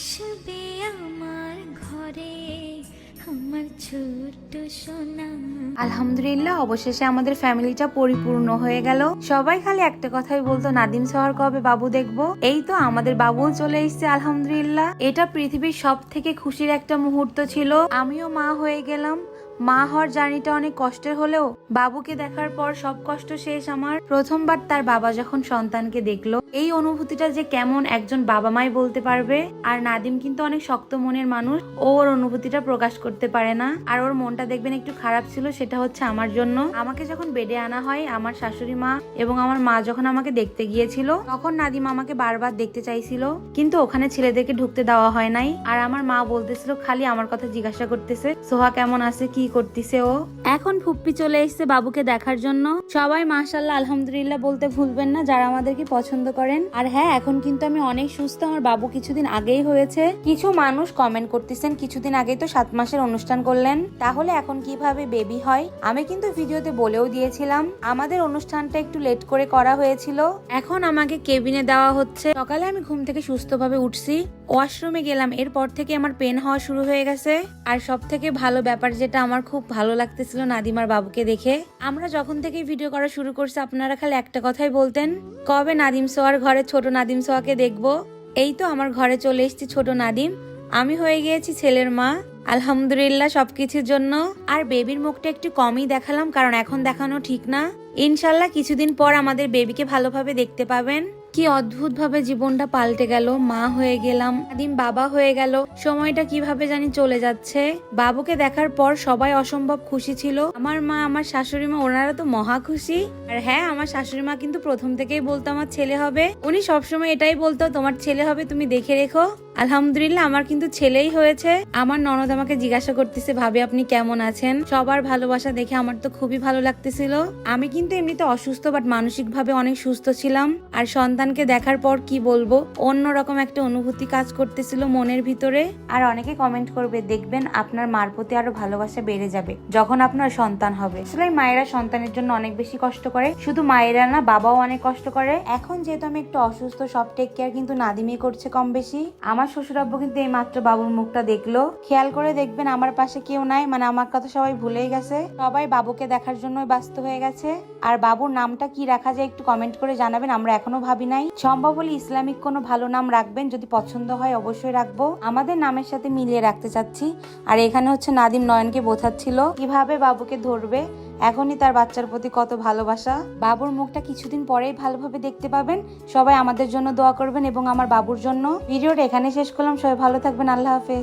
আসবে আমার ঘরে আমার ছোট্ট সোনা আলহামদুলিল্লাহ, অবশেষে আমাদের ফ্যামিলিটা পরিপূর্ণ হয়ে গেল। সবাই খালি একটা কথাই বলতো, নাদিম সহর কবে বাবু দেখব? এই তো আমাদের বাবু চলে এসছে, আলহামদুলিল্লাহ। এটা পৃথিবীর সব থেকে খুশির একটা মুহূর্ত ছিল। আমিও মা হয়ে গেলাম। মা হওয়ার জার্নিটা অনেক কষ্টের হলেও বাবুকে দেখার পর সব কষ্ট শেষ আমার। প্রথমবার তার বাবা যখন সন্তানকে দেখল, এই অনুভূতিটা যে কেমন একজন বাবা মাই বলতে পারবে। আর নাদিম কিন্তু অনেক শক্ত মনের মানুষ, ও ওর অনুভূতিটা প্রকাশ করতে পারে না। আর ওর মনটা দেখবেন একটু খারাপ ছিল, সেটা হচ্ছে আমার জন্য। আমাকে যখন বেডে আনা হয়, আমার শাশুড়ি মা এবং আমার মা যখন আমাকে দেখতে গিয়েছিল, তখন নাদিম আমাকে বারবার দেখতে চাইছিল। কিন্তু ওখানে ছেলেদেরকে ঢুকতে দেওয়া হয় নাই। আর আমার মা বলতেছিল, খালি আমার কথা জিজ্ঞাসা করতেছে, সোহা কেমন আছে, কি করতেছে ও। এখন ফুপ্পি চলে এসেছে বাবুকে দেখার জন্য। সবাই মাশাল্লাহ আলহামদুলিল্লাহ বলতে ভুলবেন না, যারা আমাদেরকে পছন্দ করেন। আর হ্যাঁ এখন কিন্তু আমি অনেক সুস্থ, আমার বাবু কিছুদিন আগেই হয়েছে। কিছু মানুষ কমেন্ট করতেছেন, কিছুদিন আগেই তো সাত মাসের অনুষ্ঠান করলেন। তাহলে এখন কীভাবে বেবি হয়? আমি কিন্তু ভিডিওতে বলেও দিয়েছিলাম, আমাদের অনুষ্ঠানটা একটু লেট করে করা হয়েছিল। এখন আমাকে কেবিনে দেওয়া হচ্ছে। সকালে আমি ঘুম থেকে সুস্থভাবে উঠছি। ওয়াশরুমে গেলাম, এরপর থেকে আমার পেন হওয়া শুরু হয়ে গেছে। আর সব থেকে ভালো ব্যাপার যেটা, আমার খুব ভালো লাগতেছিল নাদিমার বাবুকে দেখে। আমরা যখন থেকে ভিডিও করা শুরু করছি, আপনারা খালি একটা কথাই বলতেন, কবে নাদিম সোয়ার ঘরে ছোট নাদিম সোয়াকে দেখব? এই তো আমার ঘরে চলে এসেছি ছোট নাদিম। আমি হয়ে গিয়েছি ছেলের মা, আলহামদুলিল্লাহ সবকিছুর জন্য। আর বেবির মুখটা একটু কমই দেখালাম, কারণ এখন দেখানো ঠিক না। ইনশাল্লাহ কিছুদিন পর আমাদের বেবিকে ভালোভাবে দেখতে পাবেন। কি অদ্ভুত ভাবে জীবনটা পাল্টে গেল, মা হয়ে গেলাম আদিম বাবা হয়ে গেল, সময়টা কীভাবে জানি চলে যাচ্ছে। বাবুকে দেখার পর সবাই অসম্ভব খুশি ছিল। আমার মা, আমার শাশুড়ি মা, ওনারা তো মহা খুশি। আর হ্যাঁ আমার শাশুড়ি মা কিন্তু প্রথম থেকেই বলতো আমার ছেলে হবে। উনি সবসময় এটাই বলতো, তোমার ছেলে হবে, তুমি দেখে রেখো। আলহামদুলিল্লাহ, আমার কিন্তু ছেলেই হয়েছে। আমার ননদ আমাকে জিজ্ঞাসা করতেছে, ভাবে, আপনি কেমন আছেন? সবার ভালোবাসা দেখে আমার তো খুবই ভালো লাগতেছিল। আমি কিন্তু এমনিতে অসুস্থ বাট মানসিক ভাবে অনেক সুস্থ ছিলাম। আর সন্তানকে দেখার পর কি বলব? অন্যরকম একটা অনুভূতি কাজ করতেছিল মনের ভিতরে। আর অনেকে কমেন্ট করবে, দেখবেন আপনার মার প্রতি আরও ভালোবাসা বেড়ে যাবে, যখন আপনার সন্তান হবে। আসলে মায়েরা সন্তানের জন্য অনেক বেশি কষ্ট করে। শুধু মায়েরা না, বাবাও অনেক কষ্ট করে। এখন যেহেতু আমি একটু অসুস্থ, সব টেক কেয়ার কিন্তু নাদিমই করছে কম বেশি আমার শ্বশুরাব্বু কিন্তু এই মাত্র বাবুর মুখটা দেখল। খেয়াল করে দেখবেন আমার পাশে কেউ নাই মানে আমার কথা সবাই ভুলেই গেছে। সবাই বাবুকে দেখার জন্য ব্যস্ত হয়ে গেছে। আর বাবুর নামটা কি রাখা যায় একটু কমেন্ট করে জানাবেন, আমরা এখনও ভাবি নাই। সম্ভব হলে ইসলামিক কোনো ভালো নাম রাখবেন, যদি পছন্দ হয় অবশ্যই রাখব। আমাদের নামের সাথে মিলিয়ে রাখতে চাচ্ছি। আর এখানে হচ্ছে নাদিম নয়নকে বোঝাচ্ছিল, কীভাবে বাবুকে ধরবে। এখনই তার বাচ্চার প্রতি কত ভালোবাসা। বাবুর মুখটা কিছুদিন পরেই ভালোভাবে দেখতে পাবেন। সবাই আমাদের জন্য দোয়া করবেন এবং আমার বাবুর জন্য। ভিডিওটা এখানে শেষ করলাম। সবাই ভালো থাকবেন। আল্লাহ হাফেজ।